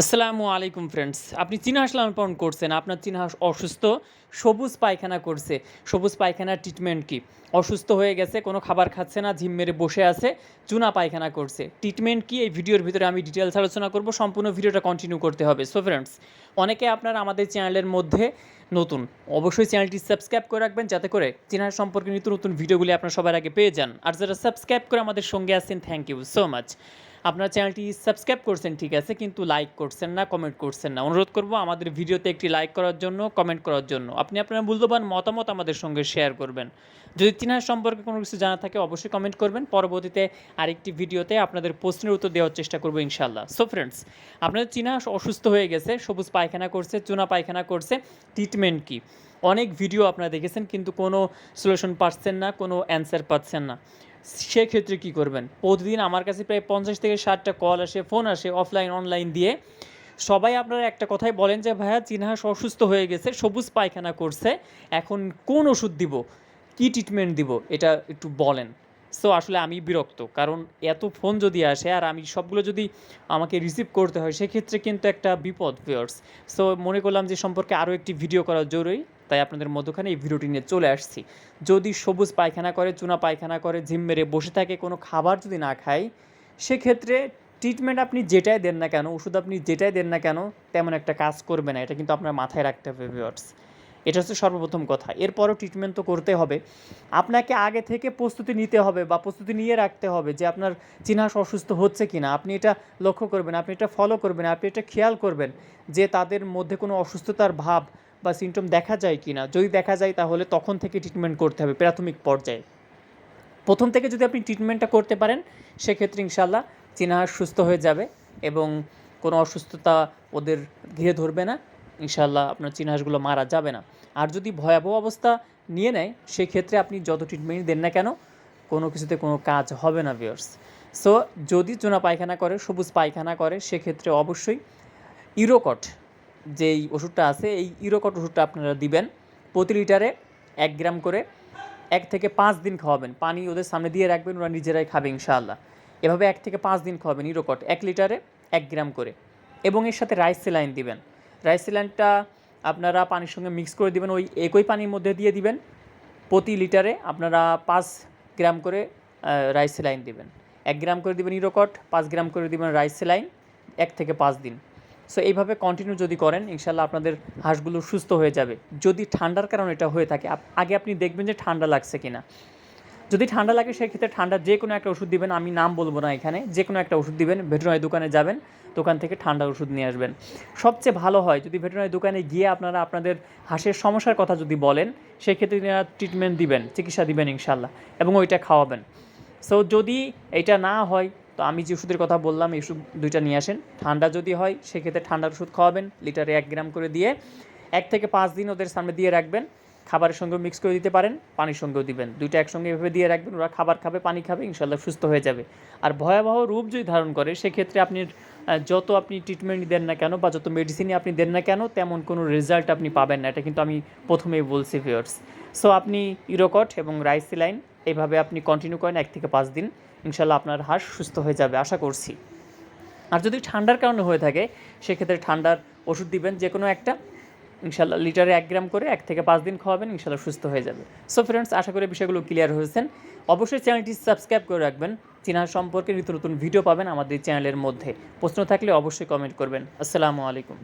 আসসালামু আলাইকুম ফ্রেন্ডস আপনি চীনা হাঁস লালন করছেন, আপনার চীনা হাঁস অসুস্থ, সবুজ পায়খানা করছে। সবুজ পায়খানার ট্রিটমেন্ট কি? অসুস্থ হয়ে গেছে, কোনো খাবার খাচ্ছে না, ঝিম মেরে বসে আছে, চুনা পায়খানা করছে। ট্রিটমেন্ট কি? এই ভিডিওর ভিতরে আমি ডিটেলস আলোচনা করব, সম্পূর্ণ ভিডিওটা কন্টিনিউ করতে হবে। সো ফ্রেন্ডস অনেকে আপনারা আমাদের চ্যানেলের মধ্যে নতুন, অবশ্যই চ্যানেলটি সাবস্ক্রাইব করে রাখবেন, যাতে করে চীনা হাঁস সম্পর্কে নিত্য নতুন ভিডিওগুলি আপনার সবার আগে পেয়ে যান। আর যারা সাবস্ক্রাইব করে আমাদের সঙ্গে আছেন থ্যাংক ইউ সো মাচ আপনার চ্যানেলটি সাবস্ক্রাইব করছেন, ঠিক আছে, কিন্তু লাইক করছেন না কমেন্ট করছেন না। অনুরোধ করব আমাদের ভিডিওতে একটি লাইক করার জন্য কমেন্ট করার জন্য। আপনি আপনার মূল্যবান মতামত আমাদের সঙ্গে শেয়ার করবেন। যদি চিনার সম্পর্কে কোনো কিছু জানা থাকে, অবশ্যই কমেন্ট করবেন। পরবর্তীতে আরেকটি ভিডিওতে আপনাদের প্রশ্নের উত্তর দেওয়ার চেষ্টা করব ইনশাল্লাহ সো ফ্রেন্ডস আপনাদের চীনা অসুস্থ হয়ে গেছে, সবুজ পায়খানা করছে, চুনা পায়খানা করছে ট্রিটমেন্ট কি? অনেক ভিডিও আপনারা দেখেছেন, কিন্তু কোনো সলিউশন পাচ্ছেন না, কোনো অ্যান্সার পাচ্ছেন না। সেক্ষেত্রে কী করবেন? প্রতিদিন আমার কাছে প্রায় পঞ্চাশ থেকে ষাটটা কল আসে ফোন আসে অফলাইন অনলাইন দিয়ে। সবাই আপনারা একটা কথাই বলেন যে, ভাইয়া চিনহাস অসুস্থ হয়ে গেছে, সবুজ পায়খানা করছে, এখন কোন ওষুধ দিব? কি ট্রিটমেন্ট দিব? এটা একটু বলেন। সো আসলে আমি বিরক্ত, কারণ এত ফোন যদি আসে, আর আমি সবগুলো যদি আমাকে রিসিভ করতে হয়, সেক্ষেত্রে কিন্তু একটা বিপদ ভিউয়ার্স সো মনে করলাম যে, সম্পর্কে আরও একটি ভিডিও করা জরুরি। তাই আপনাদের মধ্যখানে এই ভিডিওটি নিয়ে চলে আসছি। যদি সবুজ পায়খানা করে, চুনা পায়খানা করে জিম মেরে বসে থাকে, কোনো খাবার যদি না খায়, সেক্ষেত্রে ট্রিটমেন্ট আপনি যেটাই দেন না কেন, ওষুধ আপনি যেটাই দেন না কেন, তেমন একটা কাজ করবে না। এটা কিন্তু আপনার মাথায় রাখতে হবে ভিউয়ার্স এটা হচ্ছে সর্বপ্রথম কথা। এরপরও ট্রিটমেন্ট তো করতে হবে। আপনাকে আগে থেকে প্রস্তুতি নিতে হবে বা প্রস্তুতি নিয়ে রাখতে হবে যে আপনার চিনহাস অসুস্থ হচ্ছে কি না আপনি এটা লক্ষ্য করবেন, আপনি এটা ফলো করবেন, আপনি এটা খেয়াল করবেন যে তাদের মধ্যে কোনো অসুস্থতার ভাব বা সিমটম দেখা যায় কি না যদি দেখা যায় তাহলে তখন থেকে ট্রিটমেন্ট করতে হবে প্রাথমিক পর্যায়ে। প্রথম থেকে যদি আপনি ট্রিটমেন্টটা করতে পারেন, সেক্ষেত্রে ইনশাল্লাহ চিনাহাস সুস্থ হয়ে যাবে এবং কোনো অসুস্থতা ওদের ঘিরে ধরবে না ইনশাল্লাহ আপনার চিনহাসগুলো মারা যাবে না। আর যদি ভয়াবহ অবস্থা নিয়ে নেয়, সেক্ষেত্রে আপনি যত ট্রিটমেন্ট দেন না কেন, কোনো কিছুতে কোনো কাজ হবে না ভিওর্স সো যদি চুনা পায়খানা করে, সবুজ পায়খানা করে, সেক্ষেত্রে অবশ্যই ইউরোকট যেই ওষুধটা আছে, এই ইউরোকট ওষুধটা আপনারা দিবেন প্রতি লিটারে এক গ্রাম করে এক থেকে পাঁচ দিন খাওয়াবেন। পানি ওদের সামনে দিয়ে রাখবেন, ওরা নিজেরাই খাবে ইনশাআল্লাহ। এভাবে এক থেকে পাঁচ দিন খাওয়াবেন ইউরোকট, এক লিটারে এক গ্রাম করে। এবং এর সাথে রাইস সেলাইন দিবেন। রাইস সেলাইনটা আপনারা পানির সঙ্গে মিক্স করে দিবেন, ওই একই পানির মধ্যে দিয়ে দিবেন। প্রতি লিটারে আপনারা পাঁচ গ্রাম করে রাইস সেলাইন দিবেন। এক গ্রাম করে দিবেন ইউরোকট, পাঁচ গ্রাম করে দিবেন রাইস সেলাইন, এক থেকে পাঁচ দিন। সো এইভাবে কন্টিনিউ যদি করেন ইনশাল্লাহ আপনাদের হাঁসগুলো সুস্থ হয়ে যাবে। যদি ঠান্ডার কারণে এটা হয়ে থাকে আগে আপনি দেখবেন যে ঠান্ডা লাগছে কিনা। যদি ঠান্ডা লাগে, সেক্ষেত্রে ঠান্ডা যে কোনো একটা ওষুধ দিবেন, আমি নাম বলব না এখানে, যে কোনো একটা ওষুধ দিবেন, ভেটেরিনারি দোকানে যাবেন, দোকান থেকে ঠান্ডা ওষুধ নিয়ে আসবেন। সবচেয়ে ভালো হয়, যদি ভেটেরিনারি দোকানে গিয়ে আপনারা আপনাদের হাঁসের সমস্যার কথা যদি বলেন, সেক্ষেত্রে তারা ট্রিটমেন্ট দিবেন, চিকিৎসা দিবেন ইনশাল্লাহ এবং ওইটা খাওয়াবেন। সো যদি এটা না হয় তো আমি যে ওষুধের কথা বললাম, এই ওষুধ দুইটা নিয়ে আসেন। ঠান্ডা যদি হয়, সেক্ষেত্রে ঠান্ডার ওষুধ খাওয়াবেন, লিটারে এক গ্রাম করে দিয়ে এক থেকে পাঁচ দিন ওদের সামনে দিয়ে রাখবেন। খাবারের সঙ্গে মিক্স করে দিতে পারেন, পানির সঙ্গেও দিবেন। দুইটা একসঙ্গে এভাবে দিয়ে রাখবেন, ওরা খাবার খাবে, পানি খাবে ইনশাল্লাহ সুস্থ হয়ে যাবে। আর ভয়াবহ রূপ যদি ধারণ করে, সেক্ষেত্রে আপনি যত আপনি ট্রিটমেন্ট দেন না কেন বা যত মেডিসিনই আপনি দেন না কেন, তেমন কোনো রেজাল্ট আপনি পাবেন না। এটা কিন্তু আমি প্রথমেই বলছি ভিওর্স সো আপনি ইউরোকট এবং রাইসিলাইন, এভাবে আপনি কন্টিনিউ করেন এক থেকে পাঁচ দিন। ইনশাল্লাহ আপনার হাঁস সুস্থ হয়ে যাবে, আশা করছি। আর যদি ঠান্ডার কারণে হয়ে থাকে, সেক্ষেত্রে ঠান্ডার ওষুধ দিবেন যে কোনো একটা। ইনশাল্লাহ লিটারে এক গ্রাম করে এক থেকে পাঁচ দিন খাওয়াবেন, ইনশাল্লাহ সুস্থ হয়ে যাবে। সো ফ্রেন্ডস আশা করি বিষয়গুলো ক্লিয়ার হয়েছেন। অবশ্যই চ্যানেলটি সাবস্ক্রাইব করে রাখবেন। চীনা সম্পর্কে নিত্য নতুন ভিডিও পাবেন আমাদের চ্যানেলের মধ্যে। প্রশ্ন থাকলে অবশ্যই কমেন্ট করবেন। আসসালামু আলাইকুম।